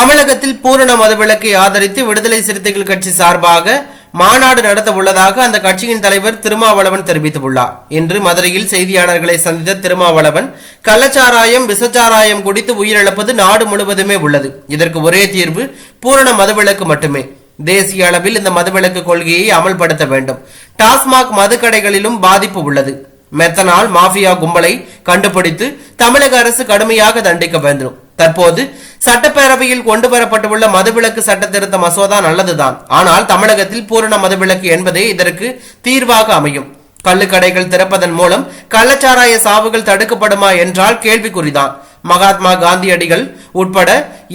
தமிழகத்தில் பூரண மதுவிலக்கை ஆதரித்து விடுதலை சிறுத்தைகள் கட்சி சார்பாக மாநாடு நடத்த உள்ளதாக அந்த கட்சியின் தலைவர் திருமாவளவன் தெரிவித்துள்ளார். இன்று மதுரையில் செய்தியாளர்களை சந்தித்த திருமாவளவன் கள்ளச்சாராயம் விசச்சாராயம் குடித்து உயிரிழப்பது நாடு முழுவதுமே உள்ளது. இதற்கு ஒரே தீர்வு பூரண மதுவிலக்கு மட்டுமே. தேசிய அளவில் இந்த மதுவிலக்கு கொள்கையை அமல்படுத்த வேண்டும். டாஸ்மாக் மதுக்கடைகளிலும் பாதிப்பு உள்ளது. மெத்தனால் மாஃபியா கும்பலை கண்டுபிடித்து தமிழக அரசு கடுமையாக தண்டிக்க வேண்டும். தற்போது சட்டப்பேரவையில் கொண்டு வரப்பட்டுள்ள மதுவிலக்கு சட்ட திருத்த மசோதா நல்லதுதான். ஆனால் தமிழகத்தில் பூரண மதுவிலக்கு என்பதே இதற்கு தீர்வாக அமையும். கள்ளுக்கடைகள் திறப்பதன் மூலம் கள்ளச்சாராய சாவுகள் தடுக்கப்படுமா என்றால் கேள்விக்குறிதான். மகாத்மா காந்தியடிகள் உட்பட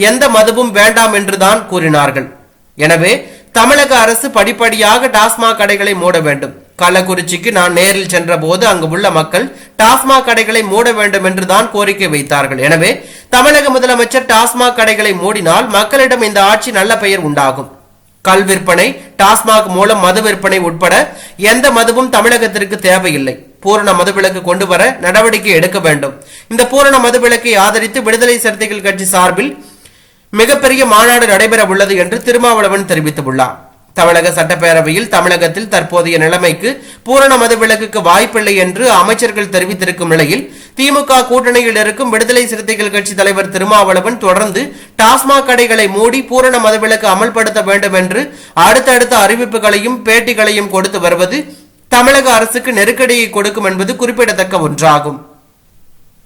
எந்த மதுவும் வேண்டாம் என்றுதான் கூறினார்கள். எனவே தமிழக அரசு படிப்படியாக டாஸ்மாக் கடைகளை மூட வேண்டும். கள்ளக்குறிச்சிக்கு நான் நேரில் சென்ற போது அங்கு உள்ள மக்கள் டாஸ்மாக் கடைகளை மூட வேண்டும் என்று தான் கோரிக்கை வைத்தார்கள். எனவே தமிழக முதலமைச்சர் டாஸ்மாக் கடைகளை மூடினால் மக்களிடம் இந்த ஆட்சி நல்ல பெயர் உண்டாகும். கல் விற்பனை டாஸ்மாக் மூலம் மது விற்பனை உட்பட எந்த மதுவும் தமிழகத்திற்கு தேவையில்லை. பூரண மதுவிலக்கு கொண்டு வர நடவடிக்கை எடுக்க வேண்டும். இந்த பூரண மதுவிலக்கை ஆதரித்து விடுதலை சிறுத்தைகள் கட்சி சார்பில் மிகப்பெரிய மாநாடு நடைபெற உள்ளது என்று திருமாவளவன் தெரிவித்துள்ளார். தமிழக சட்டப்பேரவையில் தமிழகத்தில் தற்போதைய நிலைமைக்கு பூரண மதுவிலக்குக்கு வாய்ப்பில்லை என்று அமைச்சர்கள் தெரிவித்திருக்கும் நிலையில் திமுக கூட்டணியில் இருக்கும் விடுதலை சிறுத்தைகள் கட்சி தலைவர் திருமாவளவன் தொடர்ந்து டாஸ்மாக் கடைகளை மூடி பூரண மதுவிலக்கு அமல்படுத்த வேண்டும் என்று அடுத்தடுத்த அறிவிப்புகளையும் பேட்டிகளையும் கொடுத்து வருவது தமிழக அரசுக்கு நெருக்கடியை கொடுக்கும் என்பது குறிப்பிடத்தக்க ஒன்றாகும்.